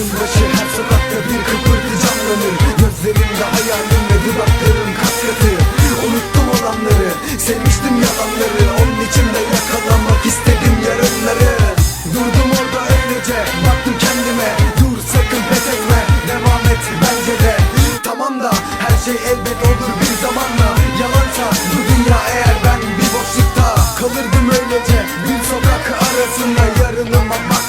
Herkesin başı her sokakta bir kıpırtı canlanır. Gözlerimde hayalim ve dudaklarım kasvetı Unuttum olanları, sevmiştim yalanları. Onun içinde yakalamak istedim yarınları. Durdum orada öylece, baktım kendime. Dur sakın pes etme, devam et bence de. Tamam da her şey elbet olur bir zamanla. Yalansa bu dünya eğer ben bir boşlukta Kalırdım öylece. Bir sokak arasında yarınıma bak